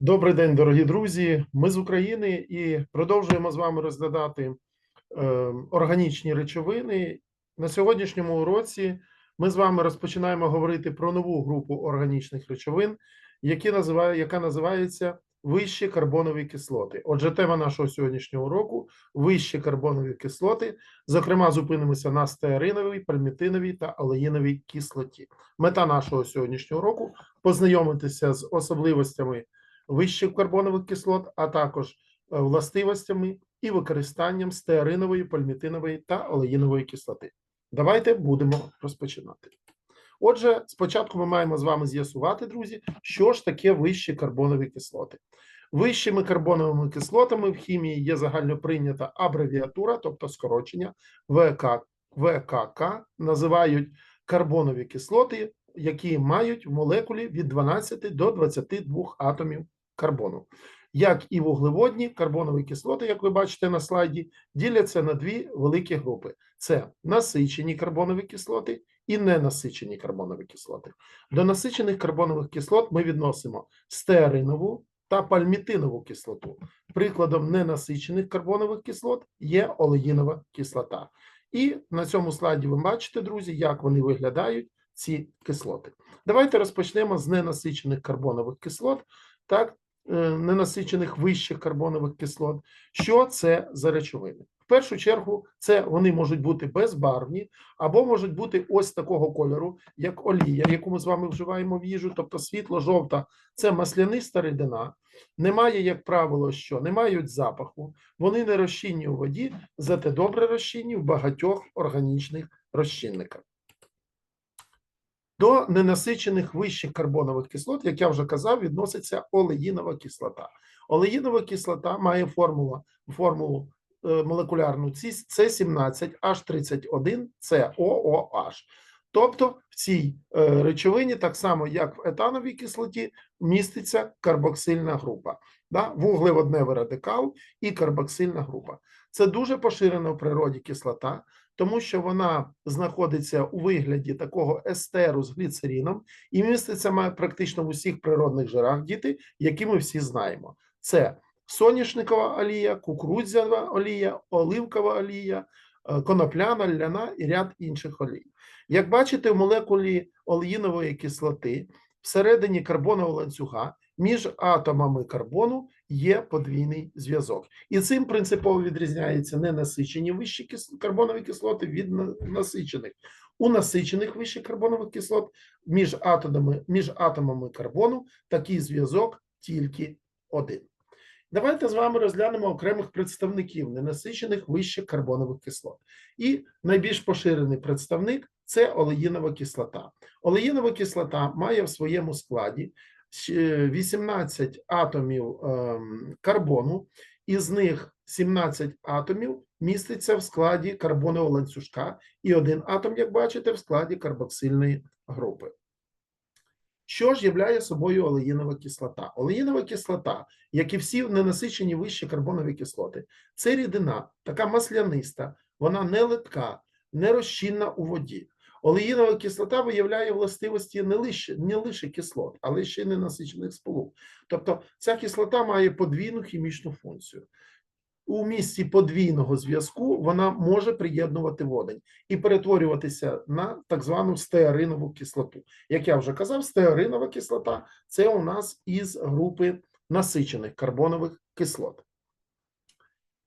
Добрий день, дорогі друзі. Ми з України і продовжуємо з вами розглядати е, органічні речовини. На сьогоднішньому уроці ми з вами розпочинаємо говорити про нову групу органічних речовин, які називає, яка називається вищі карбонові кислоти. Отже, тема нашого сьогоднішнього уроку вищі карбонові кислоти. Зокрема, зупинимося на стеариновій, пальмітиновій та олеїновій кислоті. Мета нашого сьогоднішнього уроку познайомитися з особливостями вищих карбонових кислот, а також е, властивостями і використанням стеаринової, пальмітинової та олеїнової кислоти. Давайте будемо розпочинати. Отже, спочатку ми маємо з вами з'ясувати, друзі, що ж таке вищі карбонові кислоти. Вищими карбоновими кислотами в хімії є загально прийнята абревіатура, тобто скорочення ВК, ВКК, називають карбонові кислоти, які мають в молекулі від 12 до 22 атомів карбону. Як і вуглеводні карбонові кислоти, як ви бачите на слайді, діляться на дві великі групи: це насичені карбонові кислоти і ненасичені карбонові кислоти. До насичених карбонових кислот ми відносимо стеаринову та пальмітинову кислоту. Прикладом ненасичених карбонових кислот є олеїнова кислота. І на цьому слайді ви бачите, друзі, як вони виглядають, ці кислоти. Давайте розпочнемо з ненасичених карбонових кислот. Так, ненасичених вищих карбонових кислот. Що це за речовини? В першу чергу, це вони можуть бути безбарвні, або можуть бути ось такого кольору, як олія, яку ми з вами вживаємо в їжу, тобто світло-жовта це масляниста рідина. Немає, як правило, що не мають запаху, вони не розчинні у воді, зате добре розчинні в багатьох органічних розчинниках. До ненасичених вищих карбонових кислот, як я вже казав, відноситься олеїнова кислота. Олеїнова кислота має формулу формулу е, молекулярну С17H31 COOH. Тобто в цій е, речовині, так само як в етановій кислоті, міститься карбоксильна група, да? вуглеводневий радикал і карбоксильна група. Це дуже поширена в природі кислота тому що вона знаходиться у вигляді такого естеру з гліцеріном і міститься практично в усіх природних жирах діти, які ми всі знаємо. Це соняшникова олія, кукурудзява олія, оливкова олія, е, конопляна, ляна і ряд інших олій. Як бачите, в молекулі олеїнової кислоти всередині карбонового ланцюга між атомами карбону є подвійний зв'язок, і цим принципово відрізняється ненасичені вищі карбонові кислоти від насичених. У насичених вищих карбонових кислот між атомами, між атомами карбону такий зв'язок тільки один. Давайте з вами розглянемо окремих представників ненасичених вищих карбонових кислот. І найбільш поширений представник це олеїнова кислота. Олеїнова кислота має в своєму складі 18 атомів ем, карбону, із них 17 атомів міститься в складі карбонового ланцюжка, і один атом, як бачите, в складі карбоксильної групи. Що ж являє собою олеїнова кислота? Олеїнова кислота, як і всі ненасичені вищі карбонові кислоти, це рідина, така масляниста, вона не литка, не розчинна у воді. Олеїнова кислота виявляє властивості не лише не лише кислот, але ще й ненасичених сполук. Тобто ця кислота має подвійну хімічну функцію. У місці подвійного зв'язку вона може приєднувати водень і перетворюватися на так звану стеаринову кислоту. Як я вже казав, стеаринова кислота це у нас із групи насичених карбонових кислот.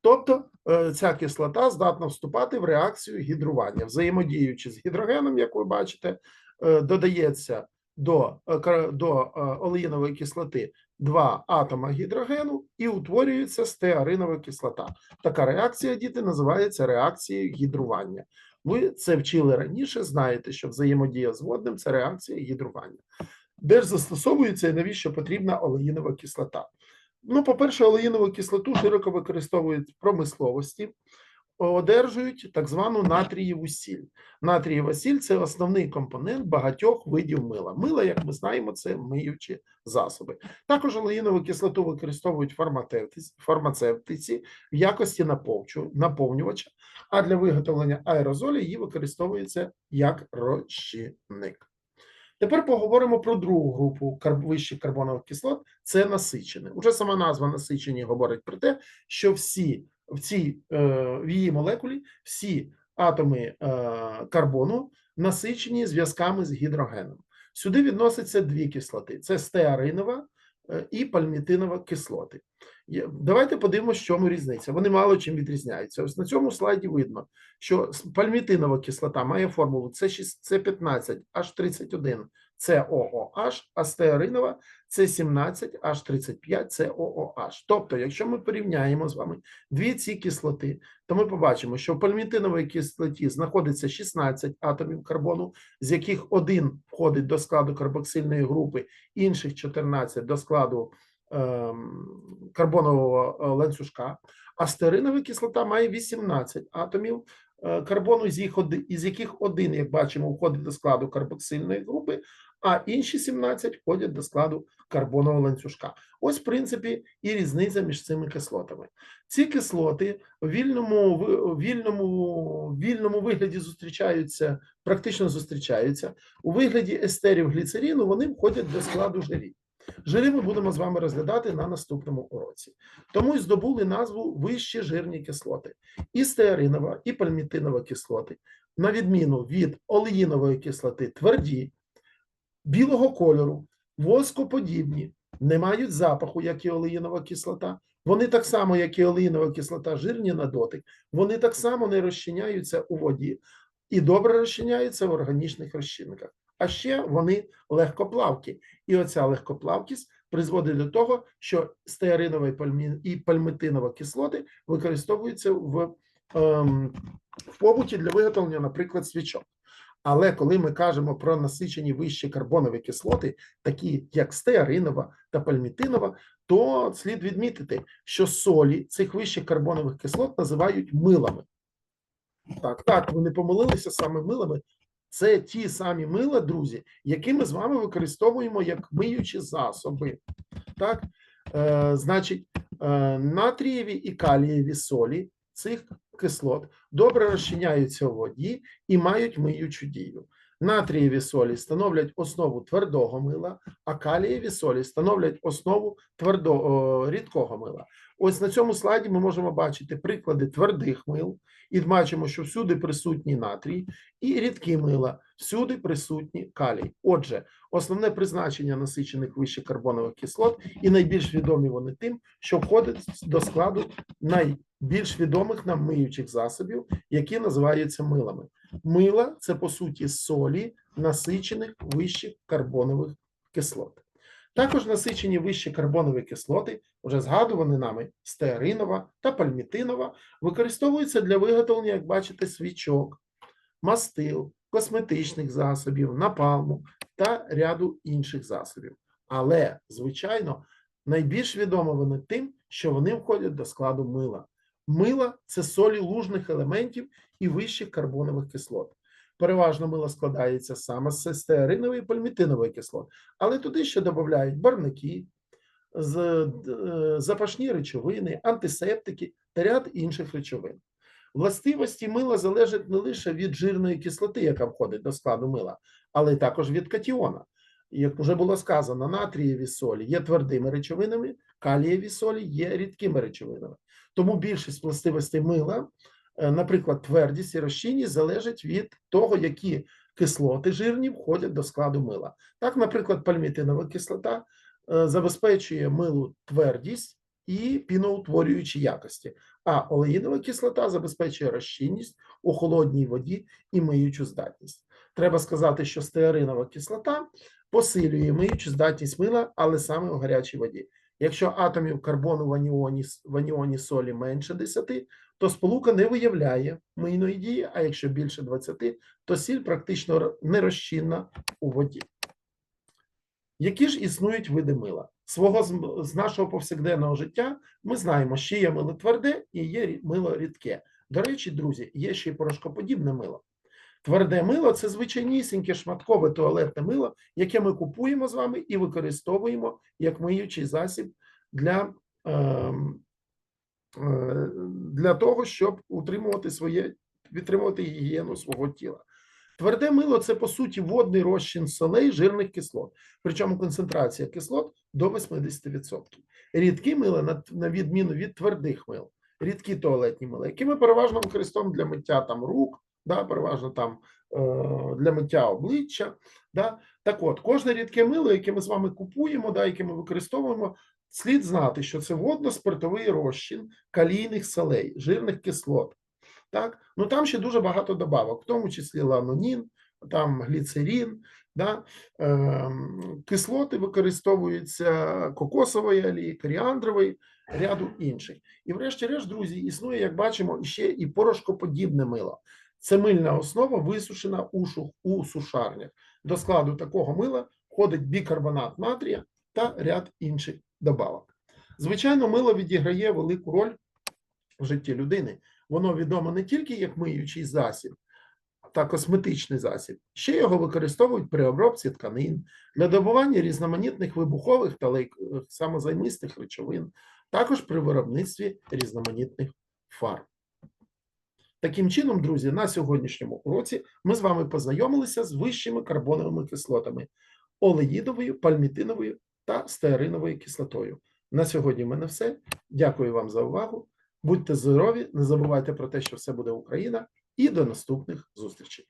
Тобто е, ця кислота здатна вступати в реакцію гідрування. Взаємодіючи з гідрогеном, як ви бачите, е, додається до е, до олеїнової кислоти два атома гідрогену і утворюється стеаринова кислота. Така реакція, діти, називається реакцією гідрування. Ви це вчили раніше, знаєте, що взаємодія з водним це реакція гідрування. Де ж застосовується і навіщо потрібна олеїнова кислота? Ну, по-перше, олеїнову кислоту широко використовують в промисловості, одержують так звану натрієву сіль. Натрієва сіль це основний компонент багатьох видів мила. Мила, як ми знаємо, це миючі засоби. Також олеїнову кислоту використовують фармацевтиці в якості наповнювача, а для виготовлення аерозолі її використовується як розчинник. Тепер поговоримо про другу групу вищих карбонових кислот. Це насичені. Уже сама назва насичені говорить про те, що всі в цій е, в її молекулі всі атоми е, карбону насичені зв'язками з гідрогеном. Сюди відносяться дві кислоти: це стеаринова і пальмітинова кислоти. Давайте подивимося, в чому різниця. Вони мало чим відрізняються. Ось на цьому слайді видно, що пальмітинова кислота має формулу С15 H31 COOH, а стеаринова С17 H35 COOH. Тобто, якщо ми порівняємо з вами дві ці кислоти, то ми побачимо, що в пальмітиновій кислоті знаходиться 16 атомів карбону, з яких один входить до складу карбоксильної групи, інших 14 до складу ем, карбонового е, ланцюжка, а стеринова кислота має 18 атомів е, карбону, з, із яких один, як бачимо, входить до складу карбоксильної групи, а інші 17 входять до складу карбонового ланцюжка. Ось, в принципі, і різниця між цими кислотами. Ці кислоти в вільному, вільному, вільному вигляді зустрічаються, практично зустрічаються. У вигляді естерів гліцерину вони входять до складу жирів. Жири ми будемо з вами розглядати на наступному уроці. Тому й здобули назву вищі жирні кислоти. І стеаринова, і пальмітинова кислоти, на відміну від олеїнової кислоти, тверді, білого кольору, воскоподібні, не мають запаху, як і олеїнова кислота. Вони так само, як і олеїнова кислота, жирні на дотик. Вони так само не розчиняються у воді і добре розчиняються в органічних розчинниках. А ще вони легкоплавкі. І оця легкоплавкість призводить до того, що стеаринова і пальмитинова кислоти використовуються в, ем, в побуті для виготовлення, наприклад, свічок. Але коли ми кажемо про насичені вищі карбонові кислоти, такі як стеаринова та пальмітинова, то слід відмітити, що солі цих вищих карбонових кислот називають милами. Так, так, ви не помилилися саме милами. Це ті самі мила, друзі, які ми з вами використовуємо як миючі засоби. Так, е, значить, е, натрієві і калієві солі цих кислот добре розчиняються у воді і мають миючу дію. Натрієві солі становлять основу твердого мила, а калієві солі становлять основу твердо, рідкого мила. Ось на цьому слайді ми можемо бачити приклади твердих мил, і бачимо, що всюди присутній натрій, і рідкі мила, всюди присутні калій. Отже, основне призначення насичених вищих карбонових кислот, і найбільш відомі вони тим, що входять до складу найбільш відомих нам миючих засобів, які називаються милами. Мила це по суті солі насичених вищих карбонових кислот. Також насичені вищі карбонові кислоти, вже згадувані нами стеаринова та пальмітинова, використовуються для виготовлення, як бачите, свічок, мастил, косметичних засобів, напалму та ряду інших засобів. Але, звичайно, найбільш відомо вони тим, що вони входять до складу мила. Мила це солі лужних елементів і вищих карбонових кислот. Переважно мило складається саме з стеаринової і пальмітинової кислот, але туди ще додають барвники, е, запашні речовини, антисептики та ряд інших речовин. Властивості мила залежать не лише від жирної кислоти, яка входить до складу мила, але й також від катіона. Як вже було сказано, натрієві солі є твердими речовинами, калієві солі є рідкими речовинами. Тому більшість властивостей мила, е, наприклад, твердість і розчинність, залежать від того, які кислоти жирні входять до складу мила. Так, наприклад, пальмітинова кислота е, забезпечує милу твердість і піноутворюючі якості, а олеїнова кислота забезпечує розчинність у холодній воді і миючу здатність. Треба сказати, що стеаринова кислота посилює миючу здатність мила, але саме у гарячій воді. Якщо атомів карбону в аніоні, в аніоні солі менше 10, то сполука не виявляє мийної дії, а якщо більше 20, то сіль практично нерозчинна у воді. Які ж існують види мила? Свого з- нашого повсякденного життя ми знаємо, що є мило тверде і є мило рідке. До речі, друзі, є ще й порошкоподібне мило. Тверде мило це звичайнісіньке шматкове туалетне мило, яке ми купуємо з вами і використовуємо як миючий засіб для, ем, е, для того, щоб утримувати своє, підтримувати гігієну свого тіла. Тверде мило це по суті водний розчин солей, жирних кислот, причому концентрація кислот до 80%. Рідкі мила, на, відміну від твердих мил, рідкі туалетні мила, які ми переважно використовуємо для миття там рук, да, переважно там е, для миття обличчя. Да. Так от, кожне рідке мило, яке ми з вами купуємо, да, яке ми використовуємо, слід знати, що це водно-спиртовий розчин калійних солей, жирних кислот. Так? Ну там ще дуже багато добавок, в тому числі ланонін, там гліцерин, да? ем, кислоти використовуються кокосової олії, коріандрової, ряду інших. І врешті-решт, друзі, існує, як бачимо, ще і порошкоподібне мило. Це мильна основа, висушена у, у сушарнях. До складу такого мила входить бікарбонат натрія та ряд інших добавок. Звичайно, мило відіграє велику роль в житті людини. Воно відомо не тільки як миючий засіб та косметичний засіб, ще його використовують при обробці тканин для добування різноманітних вибухових та лейк- самозаймистих речовин, також при виробництві різноманітних фарб. Таким чином, друзі, на сьогоднішньому уроці ми з вами познайомилися з вищими карбоновими кислотами олеїдовою, пальмітиновою та стеариновою кислотою. На сьогодні в мене все. Дякую вам за увагу. Будьте здорові, не забувайте про те, що все буде Україна, і до наступних зустрічей.